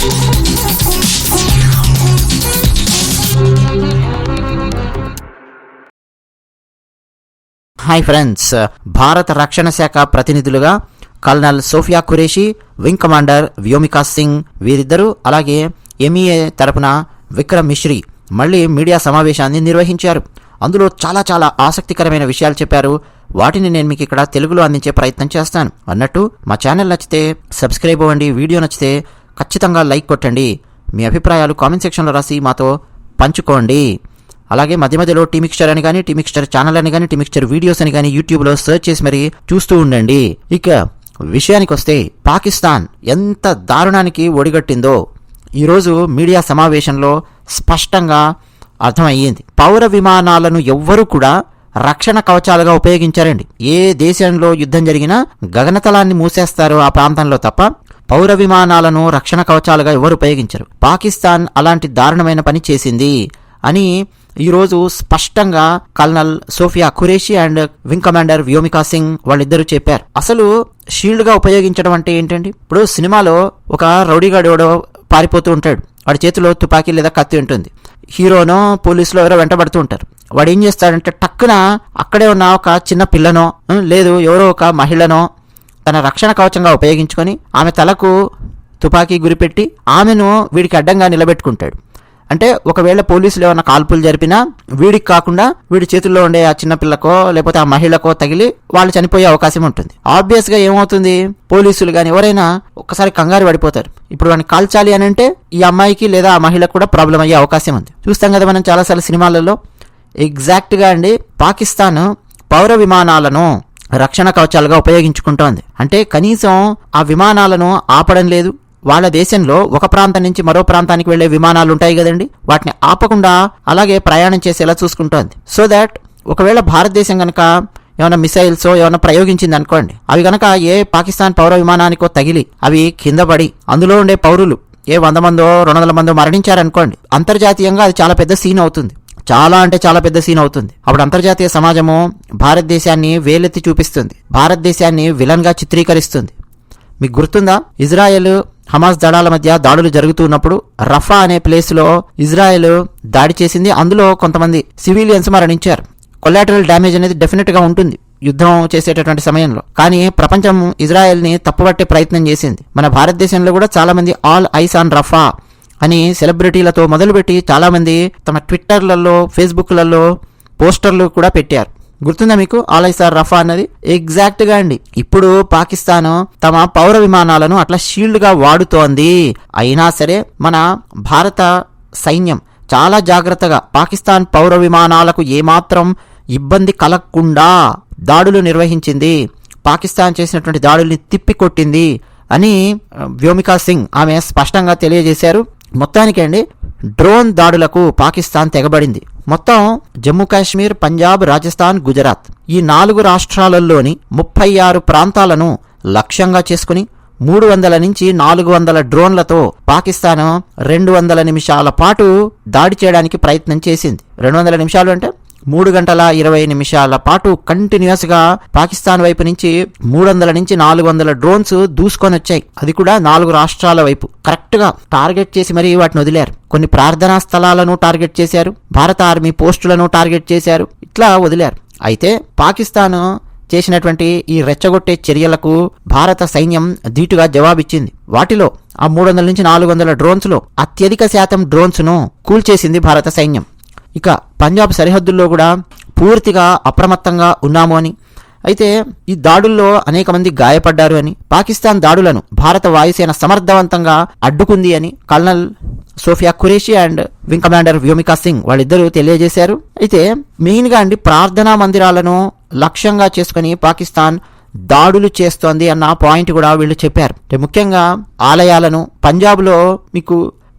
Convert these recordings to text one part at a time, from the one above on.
Hi friends భారత రక్షణ శాఖ ప్రతినిధులుగా colonel Sofiya Qureshi wing commander Vyomika Singh వీరిద్దరూ అలాగే ఎంఈఏ తరపున విక్రమ్ మిశ్రీ మళ్ళీ మీడియా సమావేశాన్ని నిర్వహించారు. అందులో చాలా చాలా ఆసక్తికరమైన విషయాలు చెప్పారు. వాటిని నేను మీకు ఇక్కడ తెలుగులో అందించే ప్రయత్నం చేస్తాను. అన్నట్టు మా ఛానల్ నచ్చితే సబ్స్క్రైబ్ అవ్వండి వీడియో నచ్చితే ఖచ్చితంగా లైక్ కొట్టండి. మీ అభిప్రాయాలు కామెంట్ సెక్షన్లో రాసి మాతో పంచుకోండి. అలాగే మధ్య మధ్యలో టీమిక్స్చర్ అని కానీ టీమిక్స్చర్ ఛానల్ అని కానీ టీమిక్స్చర్ వీడియోస్ అని కానీ యూట్యూబ్లో సెర్చ్ చేసి మరీ చూస్తూ ఉండండి. ఇక విషయానికి వస్తే పాకిస్తాన్ ఎంత దారుణానికి ఒడిగట్టిందో. ఈరోజు మీడియా సమావేశంలో స్పష్టంగా అర్థమయ్యింది. పౌర విమానాలను ఎవ్వరూ కూడా రక్షణ కవచాలుగా ఉపయోగించారండి. ఏ దేశంలో యుద్ధం జరిగినా గగనతలాన్ని మూసేస్తారు ఆ ప్రాంతంలో తప్ప పౌర విమానాలను రక్షణ కవచాలుగా ఎవరు ఉపయోగించరు. పాకిస్తాన్ అలాంటి దారుణమైన పని చేసింది అని ఈరోజు స్పష్టంగా colonel Sofiya Qureshi and wing commander Vyomika Singh వాళ్ళిద్దరూ చెప్పారు. అసలు షీల్డ్గా ఉపయోగించడం అంటే ఏంటండి? ఇప్పుడు సినిమాలో ఒక రౌడీగాడు పారిపోతూ ఉంటాడు. వాడి చేతిలో తుపాకీ లేదా కత్తి ఉంటుంది. హీరోనో పోలీసులో ఎవరో వెంటబడుతూ ఉంటారు. వాడు ఏం చేస్తాడంటే టక్కున అక్కడే ఉన్న ఒక చిన్న పిల్లనో లేదు ఎవరో ఒక మహిళనో తన రక్షణ కవచంగా ఉపయోగించుకొని ఆమె తలకు తుపాకీ గురిపెట్టి ఆమెను వీడికి అడ్డంగా నిలబెట్టుకుంటాడు. అంటే ఒకవేళ పోలీసులు ఏమైనా కాల్పులు జరిపినా వీడికి కాకుండా వీడి చేతుల్లో ఉండే ఆ చిన్నపిల్లకో లేకపోతే ఆ మహిళకో తగిలి వాళ్ళు చనిపోయే అవకాశం ఉంటుంది. ఆబ్వియస్గా ఏమవుతుంది? పోలీసులు కానీ ఎవరైనా ఒక్కసారి కంగారు పడిపోతారు. ఇప్పుడు వాడిని కాల్చాలి అని అంటే ఈ అమ్మాయికి లేదా ఆ మహిళకు కూడా ప్రాబ్లం అయ్యే అవకాశం ఉంది. చూస్తాం కదా మనం చాలాసార్లు సినిమాలలో ఎగ్జాక్ట్గా అండి పాకిస్తాన్ పౌర విమానాలను రక్షణ కవచాలుగా ఉపయోగించుకుంటోంది. అంటే కనీసం ఆ విమానాలను ఆపడం లేదు. వాళ్ళ దేశంలో ఒక ప్రాంతం నుంచి మరో ప్రాంతానికి వెళ్ళే విమానాలు ఉంటాయి కదండి. వాటిని ఆపకుండా అలాగే ప్రయాణం చేసేలా చూసుకుంటోంది. సో దాట్ ఒకవేళ భారతదేశం కనుక ఏమైనా మిసైల్స్ ఏమైనా ప్రయోగించింది అనుకోండి. అవి కనుక ఏ పాకిస్తాన్ పౌర విమానానికో తగిలి అవి కింద పడి అందులో ఉండే పౌరులు ఏ వంద మందో రెండు వందల మందో మరణించారనుకోండి. అంతర్జాతీయంగా అది చాలా పెద్ద సీన్ అవుతుంది. చాలా అంటే చాలా పెద్ద సీన్ అవుతుంది. అప్పుడు అంతర్జాతీయ సమాజము భారతదేశాన్ని వేలెత్తి చూపిస్తుంది. భారతదేశాన్ని విలన్గా చిత్రీకరిస్తుంది. మీకు గుర్తుందా? ఇజ్రాయెల్ హమాస్ దళాల మధ్య దాడులు జరుగుతున్నప్పుడు రఫా అనే ప్లేస్లో ఇజ్రాయెల్ దాడి చేసింది. అందులో కొంతమంది సివిలియన్స్ మరణించారు. కొలాటరల్ డ్యామేజ్ అనేది డెఫినెట్గా ఉంటుంది యుద్ధం చేసేటటువంటి సమయంలో. కానీ ప్రపంచం ఇజ్రాయెల్ని తప్పుపట్టే ప్రయత్నం చేసింది. మన భారతదేశంలో కూడా చాలా మంది ఆల్ ఐస్ ఆన్ రఫా అని సెలబ్రిటీలతో మొదలుపెట్టి చాలామంది తమ ట్విట్టర్లలో ఫేస్బుక్లలో పోస్టర్లు కూడా పెట్టారు. గుర్తుందా మీకు? ఆలైసార్ రఫా అన్నది? ఎగ్జాక్ట్గా అండి. ఇప్పుడు పాకిస్తాన్ తమ పౌర విమానాలను అట్లా షీల్డ్గా వాడుతోంది. అయినా సరే మన భారత సైన్యం చాలా జాగ్రత్తగా పాకిస్తాన్ పౌర విమానాలకు ఏమాత్రం ఇబ్బంది కలగకుండా దాడులు నిర్వహించింది. పాకిస్తాన్ చేసినటువంటి దాడుల్ని తిప్పికొట్టింది అని వ్యోమికా సింగ్ ఆమె స్పష్టంగా తెలియజేశారు. మొత్తానికి అండి డ్రోన్ దాడులకు పాకిస్తాన్ తెగబడింది. మొత్తం జమ్మూ కాశ్మీర్ పంజాబ్ రాజస్థాన్ గుజరాత్ ఈ నాలుగు రాష్ట్రాలలోని ముప్పై ఆరు ప్రాంతాలను లక్ష్యంగా చేసుకుని మూడు వందల నుంచి నాలుగు వందల డ్రోన్లతో పాకిస్తాన్ రెండు వందల నిమిషాల పాటు దాడి చేయడానికి ప్రయత్నం చేసింది. రెండు వందల నిమిషాలు అంటే మూడు గంటల ఇరవై నిమిషాల పాటు కంటిన్యూస్గా పాకిస్తాన్ వైపు నుంచి మూడు వందల నుంచి నాలుగు వందల డ్రోన్స్ దూసుకొని వచ్చాయి. అది కూడా నాలుగు రాష్ట్రాల వైపు. కరెక్ట్గా టార్గెట్ చేసి మరీ వాటిని వదిలారు. కొన్ని ప్రార్థనా స్థలాలను టార్గెట్ చేశారు. భారత ఆర్మీ పోస్టులను టార్గెట్ చేశారు. ఇట్లా వదిలారు. అయితే పాకిస్తాన్ చేసినటువంటి ఈ రెచ్చగొట్టే చర్యలకు భారత సైన్యం ధీటుగా జవాబిచ్చింది. వాటిలో ఆ మూడు వందల నుంచి నాలుగు వందల డ్రోన్స్లో అత్యధిక శాతం డ్రోన్స్ను కూల్చేసింది భారత సైన్యం. ఇక పంజాబ్ సరిహద్దుల్లో కూడా పూర్తిగా అప్రమత్తంగా ఉన్నాము అని. అయితే ఈ దాడుల్లో అనేక మంది గాయపడ్డారు అని పాకిస్తాన్ దాడులను భారత వాయుసేన సమర్థవంతంగా అడ్డుకుంది అని colonel Sofiya Qureshi and wing commander Vyomika Singh వాళ్ళిద్దరూ తెలియజేశారు. అయితే మెయిన్గా అండి ప్రార్థనా మందిరాలను లక్ష్యంగా చేసుకుని పాకిస్తాన్ దాడులు చేస్తోంది అన్న పాయింట్ కూడా వీళ్ళు చెప్పారు. అంటే ముఖ్యంగా ఆలయాలను పంజాబ్లో మీకు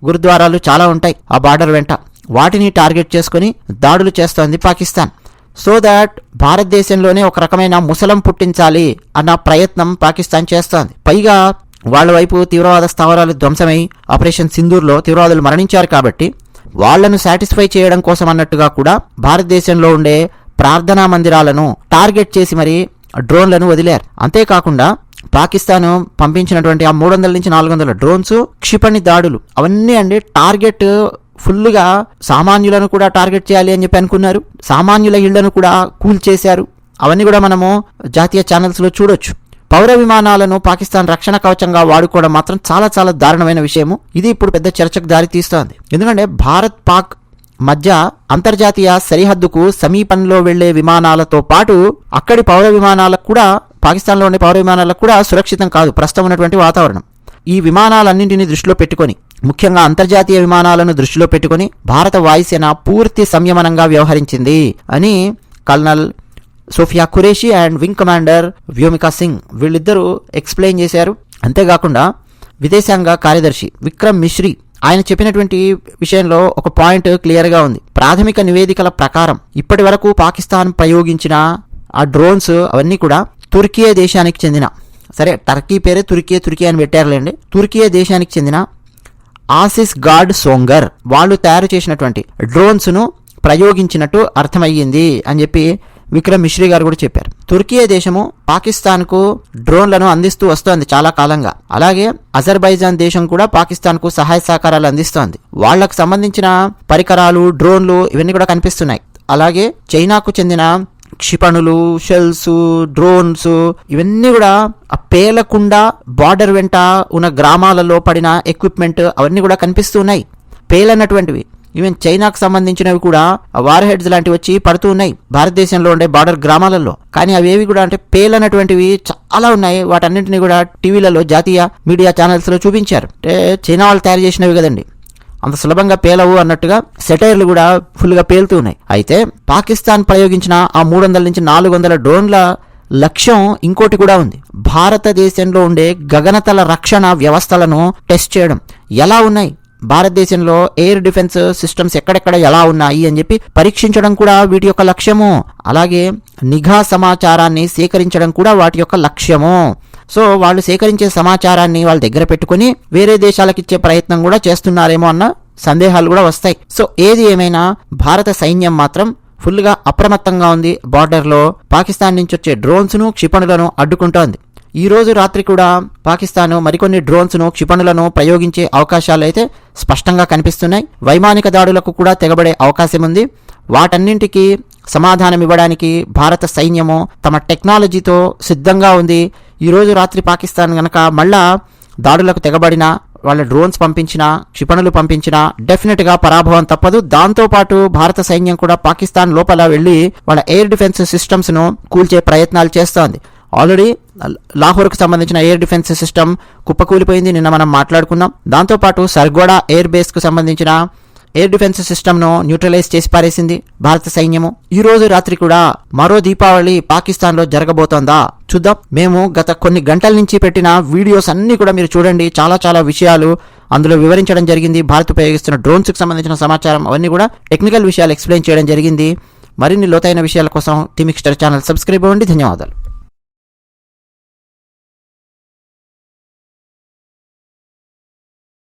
గురుద్వారాలు చాలా ఉంటాయి ఆ బార్డర్ వెంట. వాటిని టార్గెట్ చేసుకుని దాడులు చేస్తోంది పాకిస్తాన్. సో దాట్ భారతదేశంలోనే ఒక రకమైన ముసలం పుట్టించాలి అన్న ప్రయత్నం పాకిస్తాన్ చేస్తోంది. పైగా వాళ్ళ వైపు తీవ్రవాద స్థావరాలు ధ్వంసమై ఆపరేషన్ సింధూర్లో తీవ్రవాదులు మరణించారు కాబట్టి వాళ్ళను సాటిస్ఫై చేయడం కోసం అన్నట్టుగా కూడా భారతదేశంలో ఉండే ప్రార్థనా మందిరాలను టార్గెట్ చేసి మరి డ్రోన్లను వదిలారు. అంతేకాకుండా పాకిస్తాన్ పంపించినటువంటి ఆ మూడు వందల నుంచి నాలుగు వందల డ్రోన్స్ క్షిపణి దాడులు అవన్నీ అండి టార్గెట్ ఫుల్గా సామాన్యులను కూడా టార్గెట్ చేయాలి అని చెప్పి అనుకున్నారు. సామాన్యుల ఇళ్ళను కూడా కూల్ చేశారు. అవన్నీ కూడా మనము జాతీయ ఛానల్స్లో చూడొచ్చు. పౌర విమానాలను పాకిస్తాన్ రక్షణ కవచంగా వాడుకోవడం మాత్రం చాలా చాలా దారుణమైన విషయము. ఇది ఇప్పుడు పెద్ద చర్చకు దారి తీస్తోంది. ఎందుకంటే భారత్ పాక్ మధ్య అంతర్జాతీయ సరిహద్దుకు సమీపంలో వెళ్ళే విమానాలతో పాటు అక్కడి పౌర విమానాలకు కూడా పాకిస్తాన్లో ఉండే పౌర విమానాలకు కూడా సురక్షితం కాదు. ప్రస్తుతం ఉన్నటువంటి వాతావరణం. ఈ విమానాలన్నింటినీ దృష్టిలో పెట్టుకొని ముఖ్యంగా అంతర్జాతీయ విమానాలను దృష్టిలో పెట్టుకొని భారత వాయుసేన పూర్తి సంయమనంగా వ్యవహరించింది అని colonel Sofiya Qureshi and wing commander Vyomika Singh వీళ్ళిద్దరూ ఎక్స్ప్లెయిన్ చేశారు. అంతేకాకుండా విదేశాంగ కార్యదర్శి విక్రమ్ మిశ్రీ ఆయన చెప్పినటువంటి విషయంలో ఒక పాయింట్ క్లియర్గా ఉంది. ప్రాథమిక నివేదికల ప్రకారం ఇప్పటి వరకు పాకిస్తాన్ ప్రయోగించిన ఆ డ్రోన్స్ అవన్నీ కూడా తుర్కియే దేశానికి చెందిన. సరే టర్కీ పేరే తుర్కియే తుర్కీ అని పెట్టారులేండి. తుర్కియే దేశానికి చెందిన ఆసిస్ గార్డ్ సోంగర్. వాళ్ళు తయారు చేసినటువంటి డ్రోన్స్ను ప్రయోగించినట్టు అర్థమయ్యింది అని చెప్పి విక్రమ్ మిశ్రీ గారు కూడా చెప్పారు. తుర్కియే దేశము పాకిస్తాన్కు డ్రోన్లను అందిస్తూ వస్తోంది చాలా కాలంగా. అలాగే అజర్బైజాన్ దేశం కూడా పాకిస్తాన్కు సహాయ సహకారాలు అందిస్తోంది. వాళ్ళకు సంబంధించిన పరికరాలు డ్రోన్లు ఇవన్నీ కూడా కనిపిస్తున్నాయి. అలాగే చైనాకు చెందిన క్షిపణులు షెల్స్ డ్రోన్స్ ఇవన్నీ కూడా ఆ పేలకుండా బార్డర్ వెంట ఉన్న గ్రామాలలో పడిన ఎక్విప్మెంట్ అవన్నీ కూడా కనిపిస్తున్నాయి పేలన్నటువంటివి ఈవెన్ చైనాకు సంబంధించినవి కూడా వార్ హెడ్స్ లాంటివి వచ్చి పడుతూ ఉన్నాయి. భారతదేశంలో ఉండే బార్డర్ గ్రామాలలో. కానీ అవేవి కూడా అంటే పేలనటువంటివి చాలా ఉన్నాయి. వాటన్నింటినీ కూడా టీవీలలో జాతీయ మీడియా ఛానల్స్లో చూపించారు. అంటే చైనా వాళ్ళు తయారు చేసినవి కదండి. అంత సులభంగా పేలవు అన్నట్టుగా సెటైర్లు కూడా ఫుల్గా పేలుతూ ఉన్నాయి. అయితే పాకిస్తాన్ ప్రయోగించిన ఆ మూడు వందల నుంచి నాలుగు వందల డ్రోన్ల లక్ష్యం ఇంకోటి కూడా ఉంది. భారతదేశంలో ఉండే గగనతల రక్షణ వ్యవస్థలను టెస్ట్ చేయడం. ఎలా ఉన్నాయి? భారతదేశంలో ఎయిర్ డిఫెన్స్ సిస్టమ్స్ ఎక్కడెక్కడ ఎలా ఉన్నాయి అని చెప్పి పరీక్షించడం కూడా వీటి యొక్క లక్ష్యము. అలాగే నిఘా సమాచారాన్ని సేకరించడం కూడా వాటి యొక్క లక్ష్యము. సో వాళ్ళు సేకరించే సమాచారాన్ని వాళ్ళ దగ్గర పెట్టుకుని వేరే దేశాలకు ఇచ్చే ప్రయత్నం కూడా చేస్తున్నారేమో అన్న సందేహాలు కూడా వస్తాయి. సో ఏది ఏమైనా భారత సైన్యం మాత్రం ఫుల్గా అప్రమత్తంగా ఉంది. బార్డర్లో పాకిస్తాన్ నుంచి వచ్చే డ్రోన్స్ను క్షిపణులను అడ్డుకుంటోంది. ఈ రోజు రాత్రి కూడా పాకిస్తాన్ మరికొన్ని డ్రోన్స్ను క్షిపణులను ప్రయోగించే అవకాశాలు అయితే స్పష్టంగా కనిపిస్తున్నాయి. వైమానిక దాడులకు కూడా తెగబడే అవకాశం ఉంది వాటన్నింటికి సమాధానం ఇవ్వడానికి భారత సైన్యము తమ టెక్నాలజీతో సిద్ధంగా ఉంది. ఈరోజు రాత్రి పాకిస్తాన్ గనక మళ్ళా దాడులకు తెగబడిన వాళ్ళ డ్రోన్స్ పంపించినా క్షిపణులు పంపించినా డెఫినెట్గా పరాభవం తప్పదు. దాంతోపాటు భారత సైన్యం కూడా పాకిస్తాన్ లోపల వెళ్ళి వాళ్ళ ఎయిర్ డిఫెన్స్ సిస్టమ్స్ను కూల్చే ప్రయత్నాలు చేస్తోంది. ఆల్రెడీ లాహోర్కు సంబంధించిన ఎయిర్ డిఫెన్స్ సిస్టమ్ కుప్పకూలిపోయింది. నిన్న మనం మాట్లాడుకున్నాం. దాంతోపాటు సర్గోడా ఎయిర్ బేస్కు సంబంధించిన ఎయిర్ డిఫెన్స్ సిస్టమ్ను న్యూట్రలైజ్ చేసి పారేసింది భారత సైన్యము. ఈ రోజు రాత్రి కూడా మరో దీపావళి పాకిస్తాన్లో జరగబోతోందా? చూద్దాం. మేము గత కొన్ని గంటల నుంచి పెట్టిన వీడియోస్ అన్ని కూడా మీరు చూడండి. చాలా చాలా విషయాలు అందులో వివరించడం జరిగింది. భారత్ ఉపయోగిస్తున్న డ్రోన్స్కి సంబంధించిన సమాచారం అవన్నీ కూడా టెక్నికల్ విషయాలు ఎక్స్ప్లెయిన్ చేయడం జరిగింది. మరిన్ని లోతైన విషయాల కోసం టీమిక్స్టర్ ఛానల్ సబ్స్క్రైబ్ అవ్వండి. ధన్యవాదాలు.